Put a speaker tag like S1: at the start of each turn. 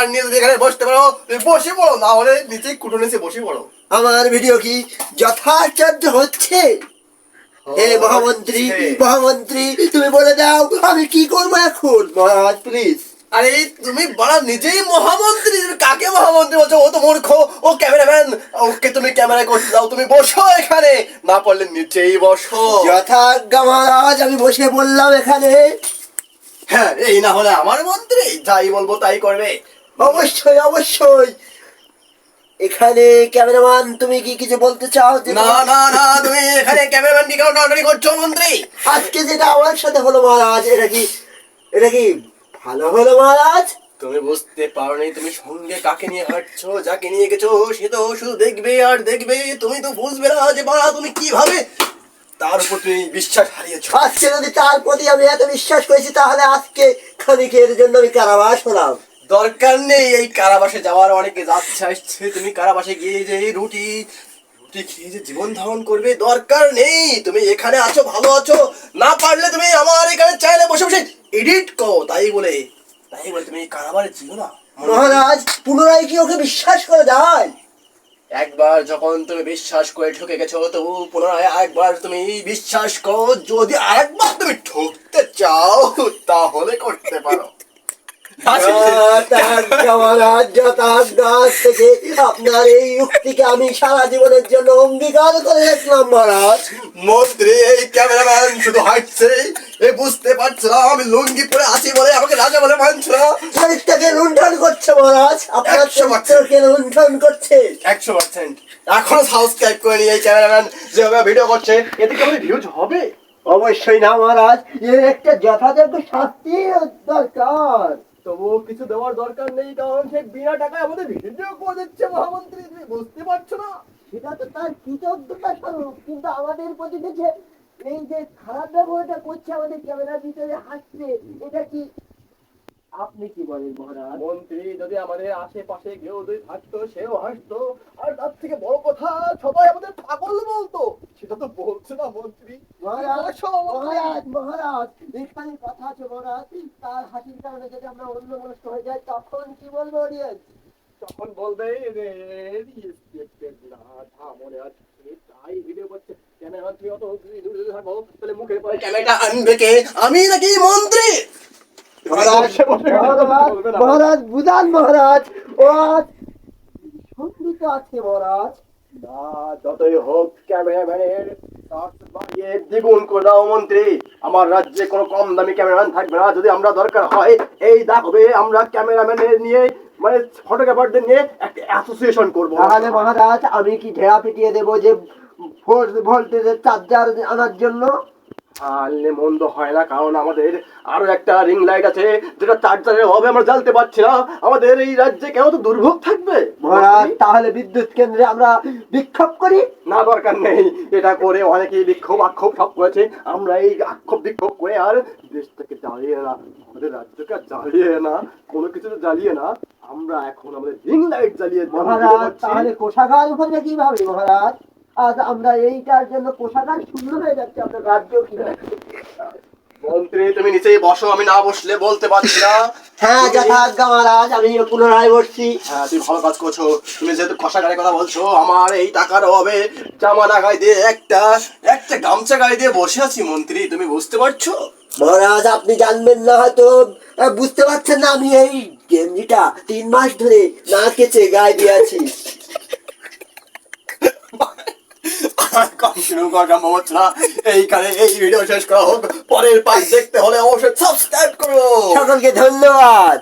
S1: Chair নিয়ে যদি এখানে বসতে পারো তুমি বসে পড়ো না হলে নিচে কুটো নিচে বসে পড়ো।
S2: আমার ভিডিও কি যথাচার্য হচ্ছে? হে মহামন্ত্রী মহামন্ত্রী তুমি বলে দাও আমি কি করব এখন? মহারাজ প্লিজ
S1: আরে তুমি বড় নিজেই মহামন্ত্রী কাকে মহামন্ত্রী বলছো? ও তো মূর্খ ও ক্যামেরাম্যান ওকে তুমি ক্যামেরা করতে দাও তুমি বসো এখানে। না পারলে নিচেই বসো।
S2: যথাজ্ঞা মহারাজ আমি বসে বললাম এখানে।
S1: হ্যাঁ এই না হলে আমার মন্ত্রী যাই বলব তাই করবে।
S2: অবশ্যই অবশ্যই। এখানে ক্যামেরাম্যান তুমি কি কিছু বলতে চাও?
S1: না না না তুমি এখানে ক্যামেরাম্যান কি কারণ টানাটানি করছ মন্ত্রী।
S2: আজকে যেটা আমার সাথে হলো মহারাজ এটা কি এটা কি ভালো হলো মহারাজ?
S1: তুমি বুঝতে পারোনি তুমি সঙ্গে কাকে নিয়ে হাঁটছো যাকে নিয়ে গেছো সে তো শুধু দেখবে আর দেখবে। তুমি তো বুঝবে না যে বাড়া তুমি কীভাবে তার উপর তুমি বিশ্বাস হারিয়েছো।
S2: আজকে যদি তার প্রতি আমি এত বিশ্বাস করেছি তাহলে আজকে ক্ষণিকের জন্য আমি কারাবাস হলাম।
S1: দরকার নেই এই কারাবাসে যাওয়ার অনেকে যাচ্ছে আসছে তুমি কারাবাসে গিয়ে যে রুটি রুটি খেয়ে যে জীবন ধারণ করবে দরকার নেই। তুমি এখানে আছো ভালো আছো না পারলে তুমি আমার এখানে চাইলে বসে বসে এডিট করো তাই বলে তাই বলে তুমি কারাবারে যেও না।
S2: মহারাজ পুনরায় কি ওকে বিশ্বাস করে যায়?
S1: একবার যখন তুমি বিশ্বাস করে ঠকে গেছো তবু পুনরায় একবার তুমি বিশ্বাস করো যদি আরেকবার তুমি ঠকতে চাও তাহলে করতে পারো
S2: যথাজ্ঞা মহারাজ যথাজ্ঞা আজ থেকে আপনার এই যুক্তিকে আমি সারা জীবনের জন্য অঙ্গীকার করে রাখলাম মহারাজ
S1: মন্ত্রী এই ক্যামেরাম্যান শুধু হাঁটছে। এ বুঝতে পারছে না আমি লুঙ্গি পরে আছি বলে আমাকে রাজা বলে মানছে না।
S2: চরিত্রকে লুণ্ঠন করছে মহারাজ। আপনার
S1: একশো
S2: চরিত্রকে লুণ্ঠন করছে।
S1: একশো পার্সেন্ট। এখনও সাবস্ক্রাইব এই ক্যামেরাম্যান যেভাবে ভিডিও করছে। এতে কি আমাদের ভিউজ হবে।
S2: অবশ্যই না মহারাজ এর একটা যথাযোগ্য শাস্তি দরকার।
S1: তবুও কিছু দেওয়ার দরকার নেই, কারণ সে বিনা টাকায় আমাদের ভিডিও করে দিচ্ছে মহামন্ত্রী। তুমি বুঝতে পারছ না?
S2: সেটা তো তার কৃতজ্ঞতা স্বরূপ, কিন্তু আমাদের প্রতি যে এই যে খারাপ ব্যবহারটা করছে আমাদের ক্যামেরার ভিতরে হাসছে এটা কি আপনি কি বলেন মহারাজ?
S1: মন্ত্রী যদি আমাদের আশেপাশে কেউ যদি থাকতো সেও হাসতো। আর তার থেকে বড় কথা সবাই আমাদের পাগল বলতো। সেটা তো বলছে না মন্ত্রী।
S2: মহারাজ মহারাজ মহারাজ এখানে কথা আছে মহারাজ। তার হাসির কারণে যদি আমরা অন্য মনস্ক হয়ে যাই তখন কি বলব অডিয়েন্স
S1: তখন বলবে রে মনে আছে তাই ভিডিও করছে। ক্যামেরা তুমি অত দূরে দূরে থাকো তাহলে মুখের পরে ক্যামেরাটা আনবে কে? আমি নাকি মন্ত্রী?
S2: মহারাজ বুঝান মহারাজ ও সন্ধিত আছে মহারাজ।
S1: না যতই হোক ক্যামেরাম্যানের দ্বিগুণ করে দাও মন্ত্রী। আমার রাজ্যে কোনো কম দামি ক্যামেরাম্যান থাকবে না। যদি আমরা দরকার হয় এই দেখবে আমরা ক্যামেরাম্যানের নিয়ে মানে ফটোগ্রাফারদের নিয়ে একটা অ্যাসোসিয়েশন করব।
S2: তাহলে মহারাজ আমি কি ঘেরা পিটিয়ে দেবো যে ভোল্টেজের চার্জার আনার জন্য?
S1: আনলে মন্দ হয় না কারণ আমাদের আরও একটা রিং লাইট আছে যেটা চার্জারের অভাবে আমরা জ্বালতে পারছি না। আমাদের এই রাজ্যে কেন তো দুর্ভোগ থাকবে?
S2: তাহলে বিদ্যুৎ কেন্দ্রে আমরা বিক্ষোভ করি?
S1: না দরকার নেই। এটা করে অনেকেই বিক্ষোভ আক্ষোভ সব করেছে। আমরা এই আক্ষোভ বিক্ষোভ করে আর দেশটাকে জ্বালিয়ে না আমাদের রাজ্যকে জ্বালিয়ে না কোনো কিছু জ্বালিয়ে না। আমরা এখন আমাদের রিং লাইট জ্বালিয়ে
S2: মহারাজ। তাহলে কোষাগার হবে কীভাবে মহারাজ? আজ আমরা এইটার জন্য কোষাগার শূন্য হয়ে যাচ্ছে আপনার রাজ্য
S1: মন্ত্রী তুমি নিচেই বসো আমি না বসলে বলতে পারছি না।
S2: হ্যাঁ যথাজ্ঞা মহারাজ আমি পুনরায় বসছি।
S1: হ্যাঁ তুমি ভালো কাজ করছ। তুমি যেহেতু খসা কথা বলছো আমার এই টাকার অভাবে জামা গায়ে দিয়ে একটা একটা গামছা গায়ে দিয়ে বসে আছি মন্ত্রী। তুমি বুঝতে পারছ?
S2: মহারাজ আপনি জানবেন না হয়তো আহ, বুঝতে পারছেন না আমি এই গেঞ্জিটা তিন মাস ধরে না কেচে গায়ে দিয়ে আছি।
S1: কন্টিনিউ করা সম্ভব হচ্ছে এইখানে শেষ করা পরের পার্ট দেখতে হলে অবশ্যই সাবস্ক্রাইব করো।
S2: ধন্যবাদ।